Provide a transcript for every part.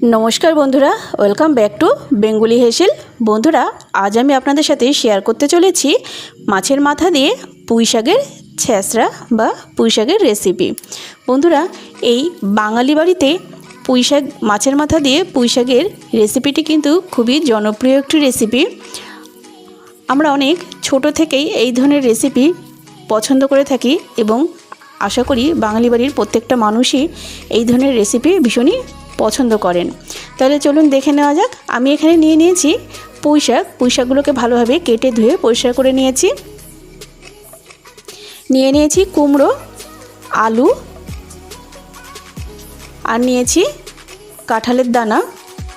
নমস্কার বন্ধুরা welcome back to Bengali হেসেল বন্ধুরা, আজ আমি আপনাদের সাথে শেয়ার করতে চলেছি মাছের মাথা দিয়ে পুঁই শাকের ছ্যাঁচড়া বা পুঁই শাকের রেসিপি বন্ধুরা, এই বাঙালি বাড়িতে পুঁই শাক, মাছের মাথা দিয়ে পুঁই শাকের রেসিপিটি কিন্তু খুবই জনপ্রিয় একটি রেসিপি আমরা অনেক ছোট থেকেই এই ধরনের রেসিপি পছন্দ করে থাকি এবং আশা করি বাঙালি বাড়ির প্রত্যেকটা মানুষই এই ধরনের রেসিপি ভীষণই পছন্দ করেন। তাহলে চলুন দেখে নেওয়া যাক। আমি এখানে নিয়ে নিয়েছি পুঁই শাক। পুঁই শাকগুলোকে ভালোভাবে কেটে ধুয়ে পরিষ্কার করে নিয়েছি। নিয়ে নিয়েছি কুমড়ো, আলু, আর নিয়েছি কাঁঠালের দানা।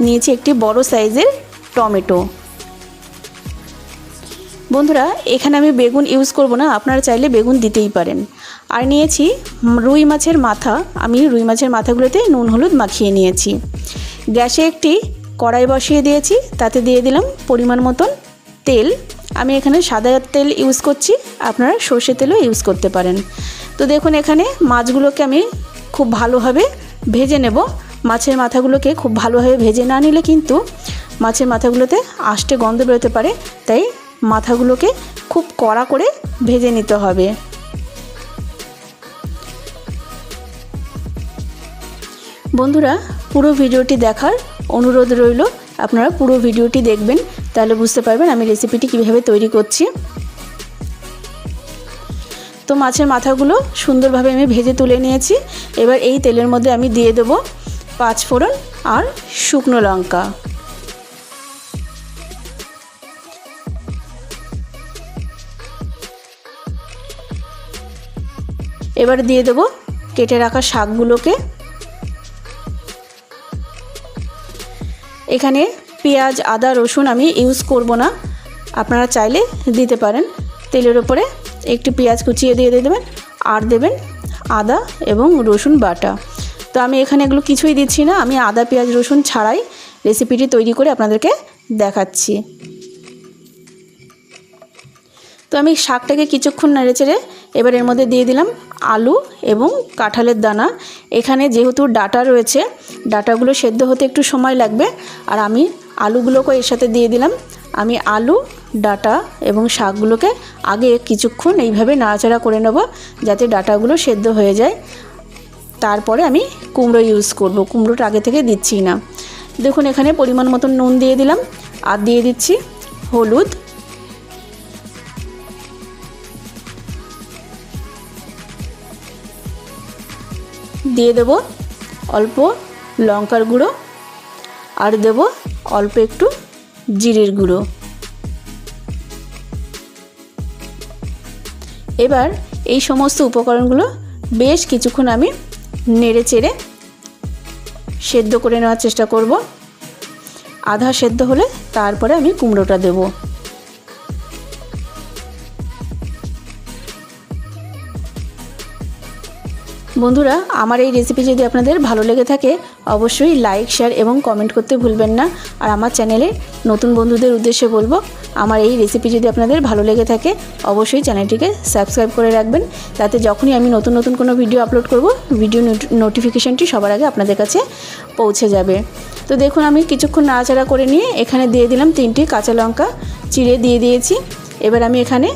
নিয়েছি একটি বড় সাইজের টমেটো। বন্ধুরা, এখানে আমি বেগুন ইউজ করব না, আপনারা চাইলে বেগুন দিতেই পারেন। আর নিয়েছি রুই মাছের মাথা। আমি রুই মাছের মাথাগুলোতে নুন, হলুদ মাখিয়ে নিয়েছি। গ্যাসে একটি কড়াই বসিয়ে দিয়েছি, তাতে দিয়ে দিলাম পরিমাণ মতন তেল। আমি এখানে সাদা তেল ইউজ করছি, আপনারা সর্ষে তেলও ইউজ করতে পারেন। তো দেখুন, এখানে মাছগুলোকে আমি খুব ভালোভাবে ভেজে নেব। মাছের মাথাগুলোকে খুব ভালোভাবে ভেজে না নিলে কিন্তু মাছের মাথাগুলোতে আষ্টে গন্ধ বেরোতে পারে, তাই মাথাগুলোকে খুব কড়া করে ভেজে নিতে হবে। বন্ধুরা, পুরো ভিডিওটি দেখার অনুরোধ রইল। আপনারা পুরো ভিডিওটি দেখবেন, তাহলে বুঝতে পারবেন আমি রেসিপিটি কীভাবে তৈরি করছি। তো মাছের মাথাগুলো সুন্দরভাবে আমি ভেজে তুলে নিয়েছি। এবার এই তেলের মধ্যে আমি দিয়ে দেবো পাঁচফোড়ন আর শুকনো লঙ্কা। এবার দিয়ে দেবো কেটে রাখা শাকগুলোকে। এখানে পেঁয়াজ, আদা, রসুন আমি ইউজ করব না। আপনারা চাইলে দিতে পারেন। তেলের ওপরে একটু পেঁয়াজ কুচিয়ে দিয়ে দিয়ে দেবেন। আর দেবেন আদা এবং রসুন বাটা। তো আমি এখানে এগুলো কিছুই দিচ্ছি না। আমি আদা, পেঁয়াজ, রসুন ছাড়াই রেসিপিটি তৈরি করে আপনাদেরকে দেখাচ্ছি। তো আমি শাকটাকে কিছুক্ষণ নেড়ে চেড়ে এবার এর মধ্যে দিয়ে দিলাম আলু এবং কাঁঠালের দানা। এখানে যেহেতু ডাটা রয়েছে, ডাটাগুলো সেদ্ধ হতে একটু সময় লাগবে। আর আমি আলুগুলোকে এর সাথে দিয়ে দিলাম। আমি আলু, ডাটা এবং শাকগুলোকে আগে কিছুক্ষণ এইভাবে নাড়াচাড়া করে নেব যাতে ডাটাগুলো সেদ্ধ হয়ে যায়। তারপরে আমি কুমড়ো ইউজ করব। কুমড়োটা আগে থেকে দিচ্ছি না। দেখুন এখানে পরিমাণ মতন নুন দিয়ে দিলাম। আর দিয়ে দিচ্ছি হলুদ দিয়ে দেব অল্প লঙ্কার গুঁড়ো আর দেব অল্প একটু জিরের গুঁড়ো। এবার এই সমস্ত উপকরণগুলো বেশ কিছুক্ষণ আমি নেড়ে চেড়ে সেদ্ধ করে নেওয়ার চেষ্টা করব। আধা সেদ্ধ হলে তারপরে আমি কুমড়োটা দেবো। বন্ধুরা, আমার এই রেসিপি যদি আপনাদের ভালো লেগে থাকে, অবশ্যই লাইক শেয়ার এবং কমেন্ট করতে ভুলবেন না। আর আমার চ্যানেলে নতুন বন্ধুদের উদ্দেশ্যে বলব, আমার এই রেসিপি যদি আপনাদের ভালো লেগে থাকে, অবশ্যই চ্যানেলটিকে সাবস্ক্রাইব করে রাখবেন। তাতে যখনই আমি নতুন নতুন কোনো ভিডিও আপলোড করব ভিডিও নোটিফিকেশানটি সবার আগে আপনাদের কাছে পৌঁছে যাবে। তো দেখুন, আমি কিছুক্ষণ নাড়াচাড়া করে নিয়ে এখানে দিয়ে দিলাম তিনটি কাঁচা লঙ্কা, চিড়ে দিয়ে দিয়েছি। এবার আমি এখানে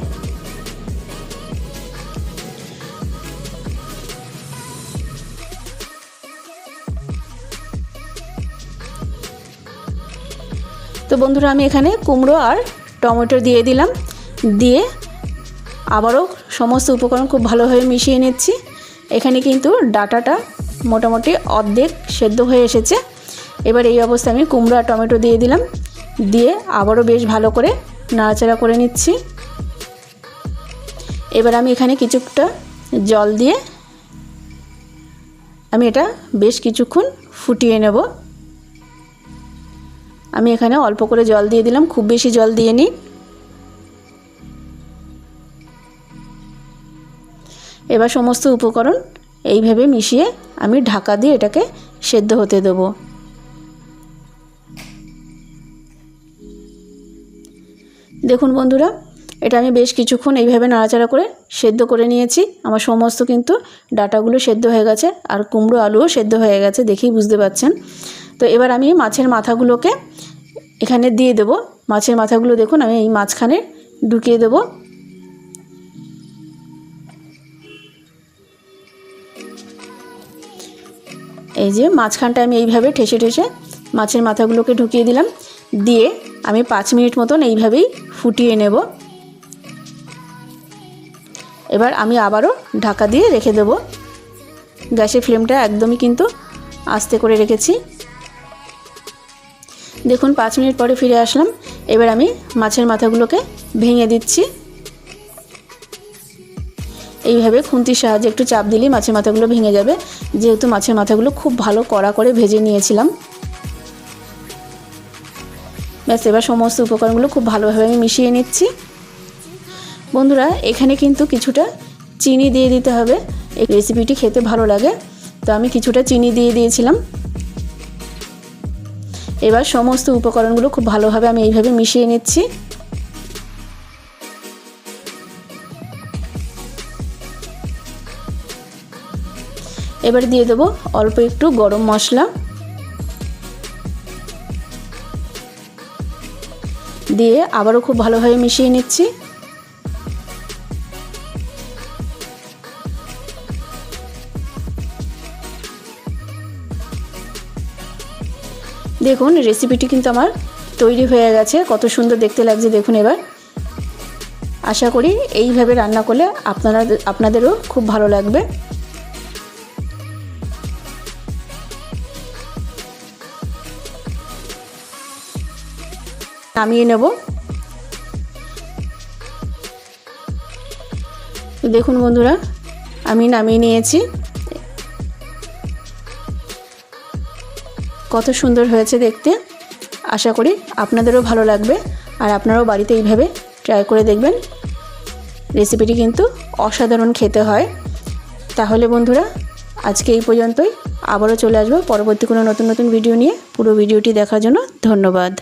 বন্ধুরা, আমি এখানে কুমড়ো আর টমেটো দিয়ে দিলাম। দিয়ে আবারও সমস্ত উপকরণ খুব ভালোভাবে মিশিয়ে নিচ্ছি। এখানে কিন্তু ডাটাটা মোটামুটি অর্ধেক সেদ্ধ হয়ে এসেছে। এবার এই অবস্থায় আমি কুমড়ো আর টমেটো দিয়ে দিলাম। দিয়ে আবারও বেশ ভালো করে নাড়াচাড়া করে নিচ্ছি। এবার আমি এখানে কিছুটা জল দিয়ে আমি এটা বেশ কিছুক্ষণ ফুটিয়ে নেব। আমি এখানে অল্প করে জল দিয়ে দিলাম, খুব বেশি জল দিয়ে নিই এবার সমস্ত উপকরণ এইভাবে মিশিয়ে আমি ঢাকা দিয়ে এটাকে সেদ্ধ হতে দেবো। দেখুন বন্ধুরা, এটা আমি বেশ কিছুক্ষণ এইভাবে নাড়াচাড়া করে সেদ্ধ করে নিয়েছি। আমার সমস্ত কিন্তু ডাটাগুলো সেদ্ধ হয়ে গেছে, আর কুমড়ো আলুও সেদ্ধ হয়ে গেছে, দেখেই বুঝতে পারছেন তো এবার আমি মাছের মাথাগুলোকে এখানে দিয়ে দেবো। মাছের মাথাগুলো দেখুন, আমি এই মাঝখানে ঢুকিয়ে দেবো। এই যে মাঝখানটা আমি এইভাবে ঠেসে ঠেসে মাছের মাথাগুলোকে ঢুকিয়ে দিলাম। দিয়ে আমি পাঁচ মিনিট মতন এইভাবেই ফুটিয়ে নেব। এবার আমি আবারও ঢাকা দিয়ে রেখে দেব। গ্যাসের ফ্লেমটা একদমই কিন্তু আস্তে করে রেখেছি। দেখুন, পাঁচ মিনিট পরে ফিরে আসলাম। এবার আমি মাছের মাথাগুলোকে ভেঙে দিচ্ছি। এইভাবে খুন্তির সাহায্যে একটু চাপ দিলেই মাছের মাথাগুলো ভেঙে যাবে। যেহেতু মাছের মাথাগুলো খুব ভালো কড়া করে ভেজে নিয়েছিলাম। ব্যাস, এবার সমস্ত উপকরণগুলো খুব ভালোভাবে আমি মিশিয়ে নিচ্ছি। বন্ধুরা, এখানে কিন্তু কিছুটা চিনি দিয়ে দিতে হবে। এই রেসিপিটি খেতে ভালো লাগে। তো আমি কিছুটা চিনি দিয়ে দিয়েছিলাম। এবার সমস্ত উপকরণগুলো খুব ভালোভাবে আমি এইভাবে মিশিয়ে নিচ্ছি। এবার দিয়ে দেবো অল্প একটু গরম মশলা। দিয়ে আবারও খুব ভালোভাবে মিশিয়ে নিচ্ছি। দেখুন রেসিপিটি কিন্তু আমার তৈরি হয়ে গেছে। কত সুন্দর দেখতে লাগছে, দেখুন এবার। আশা করি এইভাবে রান্না করলে আপনারা, আপনাদেরও খুব ভালো লাগবে। নামিয়ে নেব। দেখুন বন্ধুরা, আমি নামিয়ে নিয়েছি। কত সুন্দর হয়েছে দেখতে। আশা করি আপনাদেরও ভালো লাগবে আর আপনারাও বাড়িতে এইভাবে ট্রাই করে দেখবেন। রেসিপিটি কিন্তু অসাধারণ খেতে হয়। তাহলে বন্ধুরা, আজকে এই পর্যন্তই। আবারও চলে আসব পরবর্তী কোনো নতুন নতুন ভিডিও নিয়ে। পুরো ভিডিওটি দেখার জন্য ধন্যবাদ।